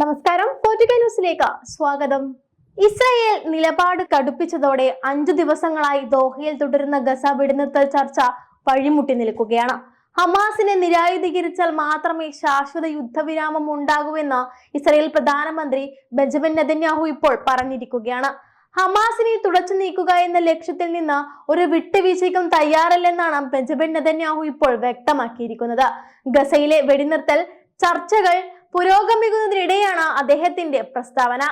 നമസ്കാരം. പോർട്ടുഗൽ ന്യൂസിലേക്ക് സ്വാഗതം. ഇസ്രായേൽ നിലപാട് കടുപ്പിച്ചതോടെ അഞ്ചു ദിവസങ്ങളായി ദോഹയിൽ തുടരുന്ന ഗസ വെടിനിർത്തൽ ചർച്ച വഴിമുട്ടി നിൽക്കുകയാണ്. ഹമാസിനെ നിരായുധീകരിച്ചാൽ മാത്രമേ ശാശ്വത യുദ്ധവിരാമം ഉണ്ടാകൂവെന്ന് ഇസ്രായേൽ പ്രധാനമന്ത്രി ബെഞ്ചമിൻ നെതന്യാഹു ഇപ്പോൾ പറഞ്ഞിരിക്കുകയാണ്. ഹമാസിനെ തുടച്ചു നീക്കുക എന്ന ലക്ഷ്യത്തിൽ നിന്ന് ഒരു വിട്ടുവീഴ്ചയ്ക്കും തയ്യാറല്ലെന്നാണ് ബെഞ്ചമിൻ നെതന്യാഹു ഇപ്പോൾ വ്യക്തമാക്കിയിരിക്കുന്നത്. ഗസയിലെ വെടിനിർത്തൽ ചർച്ചകൾ പുരോഗമിക്കുന്നതിനിടെയാണ് അദ്ദേഹത്തിന്റെ പ്രസ്താവന.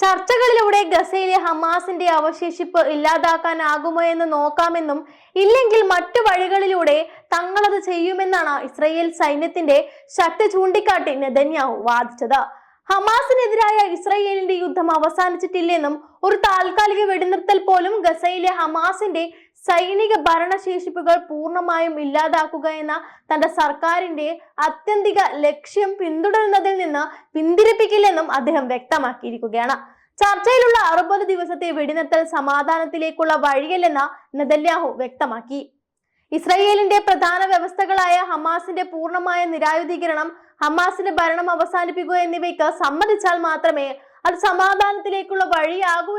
ചർച്ചകളിലൂടെ ഗസയിലെ ഹമാസിന്റെ അവശേഷിപ്പ് ഇല്ലാതാക്കാനാകുമോ എന്ന് നോക്കാമെന്നും ഇല്ലെങ്കിൽ മറ്റു വഴികളിലൂടെ തങ്ങളത് ചെയ്യുമെന്നാണ് ഇസ്രയേൽ സൈന്യത്തിന്റെ ശക്തി ചൂണ്ടിക്കാട്ടി നെതന്യാഹു വാദിച്ചത്. ഹമാസിനെതിരായ ഇസ്രയേലിന്റെ യുദ്ധം അവസാനിച്ചിട്ടില്ലെന്നും ഒരു താൽക്കാലിക വെടിനിർത്തൽ പോലും ഗസയിലെ ഹമാസിന്റെ സൈനിക ഭരണശേഷിപ്പുകൾ പൂർണമായും ഇല്ലാതാക്കുക എന്ന തന്റെ സർക്കാരിന്റെ അത്യന്തിക ലക്ഷ്യം പിന്തുടരുന്നതിൽ നിന്ന് പിന്തിരിപ്പിക്കില്ലെന്നും അദ്ദേഹം വ്യക്തമാക്കിയിരിക്കുകയാണ്. ചർച്ചയിലുള്ള അറുപത് ദിവസത്തെ വെടിനിർത്തൽ സമാധാനത്തിലേക്കുള്ള വഴിയല്ലെന്ന് നെതന്യാഹു വ്യക്തമാക്കി. ഇസ്രയേലിന്റെ പ്രധാന വ്യവസ്ഥകളായ ഹമാസിന്റെ പൂർണമായ നിരായുധീകരണം ഹമാസിന്റെ ഭരണം അവസാനിപ്പിക്കുക എന്നിവയ്ക്ക് സമ്മതിച്ചാൽ മാത്രമേ അത് സമാധാനത്തിലേക്കുള്ള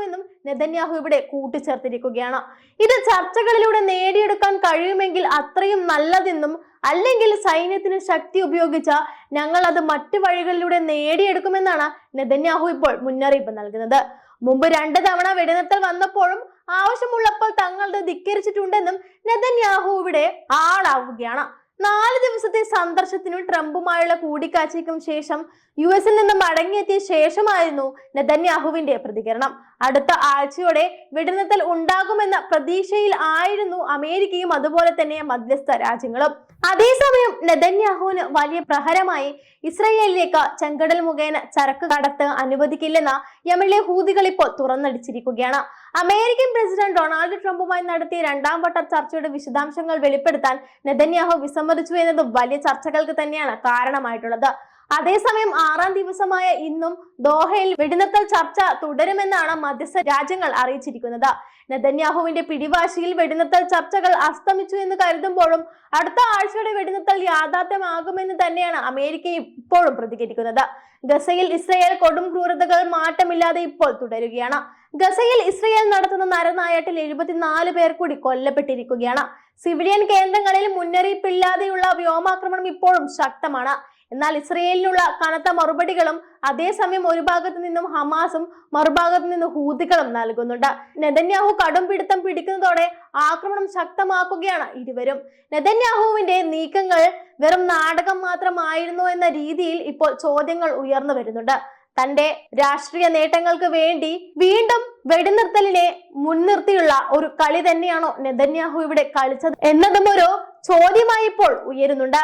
എന്നും നെതന്യാഹു ഇവിടെ കൂട്ടിച്ചേർത്തിരിക്കുകയാണ്. ഇത് ചർച്ചകളിലൂടെ നേടിയെടുക്കാൻ കഴിയുമെങ്കിൽ അത്രയും നല്ലതെന്നും അല്ലെങ്കിൽ സൈന്യത്തിന് ശക്തി ഉപയോഗിച്ച ഞങ്ങൾ അത് മറ്റു വഴികളിലൂടെ നേടിയെടുക്കുമെന്നാണ് നെതന്യാഹു ഇപ്പോൾ മുന്നറിയിപ്പ് നൽകുന്നത്. മുമ്പ് രണ്ട് തവണ വെടിനിർത്തൽ വന്നപ്പോഴും ആവശ്യമുള്ളപ്പോൾ തങ്ങളത് ധിക്കരിച്ചിട്ടുണ്ടെന്നും നെതന്യാഹു ഇവിടെ ആളാവുകയാണ്. നാല് ദിവസത്തെ സന്ദർശനത്തിനും ട്രംപുമായുള്ള കൂടിക്കാഴ്ചയ്ക്കും ശേഷം യു എസിൽ നിന്ന് മടങ്ങിയെത്തിയ ശേഷമായിരുന്നു നെതന്യാഹുവിന്റെ പ്രതികരണം. അടുത്ത ആഴ്ചയോടെ വെടിനിർത്തൽ ഉണ്ടാകുമെന്ന പ്രതീക്ഷയിൽ ആയിരുന്നു അമേരിക്കയും അതുപോലെ തന്നെ മധ്യസ്ഥ രാജ്യങ്ങളും. അതേസമയം നെതന്യാഹുവിന് വലിയ പ്രഹരമായി ഇസ്രയേലിലേക്ക് ചെങ്കടൽ മുഖേന ചരക്ക് കടത്ത് അനുവദിക്കില്ലെന്ന യമനിലെ ഹൂതികൾ ഇപ്പോൾ തുറന്നടിച്ചിരിക്കുകയാണ്. അമേരിക്കൻ പ്രസിഡന്റ് ഡൊണാൾഡ് ട്രംപുമായി നടത്തിയ രണ്ടാം വട്ട ചർച്ചയുടെ വിശദാംശങ്ങൾ വെളിപ്പെടുത്താൻ നെതന്യാഹു വിസമ്മതിച്ചു എന്നത് വലിയ ചർച്ചകൾക്ക് തന്നെയാണ് കാരണമായിട്ടുള്ളത്. അതേസമയം ആറാം ദിവസമായ ഇന്നും ദോഹയിൽ വെടിനിർത്തൽ ചർച്ച തുടരുമെന്നാണ് മധ്യസ്ഥ രാജ്യങ്ങൾ അറിയിച്ചിരിക്കുന്നത്. നെതന്യാഹുവിന്റെ പിടിവാശിയിൽ വെടിനിർത്തൽ ചർച്ചകൾ അസ്തമിച്ചു എന്ന് കരുതുമ്പോഴും അടുത്ത ആഴ്ചയുടെ വെടിനിർത്തൽ യാഥാർത്ഥ്യമാകുമെന്ന് തന്നെയാണ് അമേരിക്ക ഇപ്പോഴും പ്രതികരിക്കുന്നത്. ഗസയിൽ ഇസ്രയേൽ കൊടും ക്രൂരതകൾ മാറ്റമില്ലാതെ ഇപ്പോൾ തുടരുകയാണ്. ഗസയിൽ ഇസ്രയേൽ നടത്തുന്ന നരനായാട്ടിൽ എഴുപത്തിനാല് പേർ കൂടി കൊല്ലപ്പെട്ടിരിക്കുകയാണ്. സിവിലിയൻ കേന്ദ്രങ്ങളിൽ മുന്നറിയിപ്പില്ലാതെയുള്ള വ്യോമാക്രമണം ഇപ്പോഴും ശക്തമാണ്. എന്നാൽ ഇസ്രയേലിനുള്ള കനത്ത മറുപടികളും അതേസമയം ഒരു ഭാഗത്തു നിന്നും ഹമാസും മറുഭാഗത്തു നിന്നും ഹൂതികളും നൽകുന്നുണ്ട്. നെതന്യാഹു കടും പിടുത്തം പിടിക്കുന്നതോടെ ആക്രമണം ശക്തമാക്കുകയാണ് ഇരുവരും. നെതന്യാഹുവിന്റെ നീക്കങ്ങൾ വെറും നാടകം മാത്രമായിരുന്നു എന്ന രീതിയിൽ ഇപ്പോൾ ചോദ്യങ്ങൾ ഉയർന്നു വരുന്നുണ്ട്. തന്റെ രാഷ്ട്രീയ നേട്ടങ്ങൾക്ക് വേണ്ടി വീണ്ടും വെടിനിർത്തലിനെ മുൻനിർത്തിയുള്ള ഒരു കളി തന്നെയാണോ നെതന്യാഹു ഇവിടെ കളിച്ചത് എന്നതും ഒരു ചോദ്യമായി ഇപ്പോൾ ഉയരുന്നുണ്ട്.